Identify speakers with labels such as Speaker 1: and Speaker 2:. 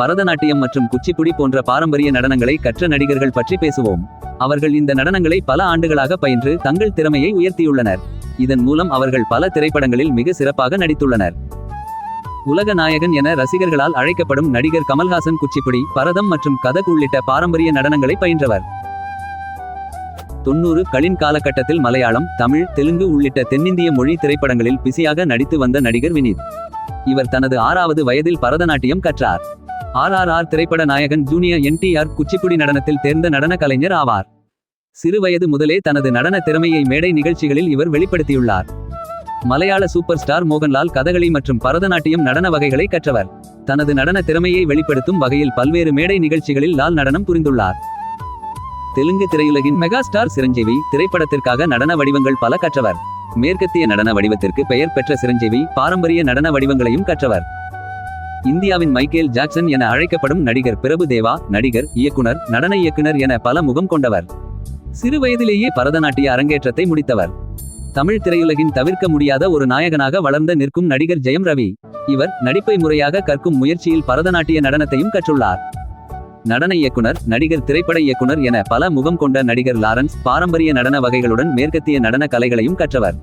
Speaker 1: பரதநாட்டியம் மற்றும் குச்சிப்புடி போன்ற பாரம்பரிய நடனங்களை கற்ற நடிகர்கள் பற்றி பேசுவோம். அவர்கள் இந்த நடனங்களை பல ஆண்டுகளாக பயின்று தங்கள் திறமையை உயர்த்தியுள்ளனர். இதன் மூலம் அவர்கள் பல திரைப்படங்களில் மிக சிறப்பாக நடித்துள்ளனர். உலக நாயகன் என ரசிகர்களால் அழைக்கப்படும் நடிகர் கமல்ஹாசன் குச்சிப்புடி பரதம் மற்றும் கதக் உள்ளிட்ட பாரம்பரிய நடனங்களை பயின்றவர். தொண்ணூறு களின் காலகட்டத்தில் மலையாளம் தமிழ் தெலுங்கு உள்ளிட்ட தென்னிந்திய மொழி திரைப்படங்களில் பிஸியாக நடித்து வந்த நடிகர் வினீத். இவர் தனது ஆறாவது வயதில் பரதநாட்டியம் கற்றார். ஆர் ஆர் ஆர் திரைப்பட நாயகன் ஜூனியர் என்டிஆர் குச்சிப்புடி நடனத்தில் தேர்ந்த நடன கலைஞர் ஆவார் சிறுவயது முதலே தனது நடன திறமையை மேடை நிகழ்ச்சிகளில் இவர் வெளிப்படுத்தியுள்ளார். மலையாள சூப்பர் ஸ்டார் மோகன்லால் கதகளி மற்றும் பரதநாட்டியம் நடன வகைகளை கற்றவர். தனது நடன திறமையை வெளிப்படுத்தும் வகையில் பல்வேறு மேடை நிகழ்ச்சிகளில் லால் நடனம் புரிந்துள்ளார். தெலுங்கு திரையுலகின் மெகா ஸ்டார் சிரஞ்சீவி திரைப்படத்திற்காக நடன வடிவங்கள் பல கற்றவர். மேற்கத்திய நடன வடிவத்திற்கு பெயர் பெற்ற சிரஞ்சீவி பாரம்பரிய நடன வடிவங்களையும் கற்றவர். இந்தியாவின் மைக்கேல் ஜாக்சன் என அழைக்கப்படும் நடிகர் பிரபு தேவா நடிகர் இயக்குனர் நடன இயக்குனர் என பல முகம் கொண்டவர். சிறு வயதிலேயே பரதநாட்டிய அரங்கேற்றத்தை முடித்தவர். தமிழ் திரையுலகின் தவிர்க்க முடியாத ஒரு நாயகனாக வளர்ந்த நிற்கும் நடிகர் ஜெயம் ரவி. இவர் நடிப்பை முறையாக கற்கும் முயற்சியில் பரதநாட்டிய நடனத்தையும் கற்றுள்ளார். நடன இயக்குனர் நடிகர் திரைப்பட இயக்குனர் என பல முகம் கொண்ட நடிகர் லாரன்ஸ் பாரம்பரிய நடன வகைகளுடன் மேற்கத்திய நடன கலைகளையும் கற்றவர்.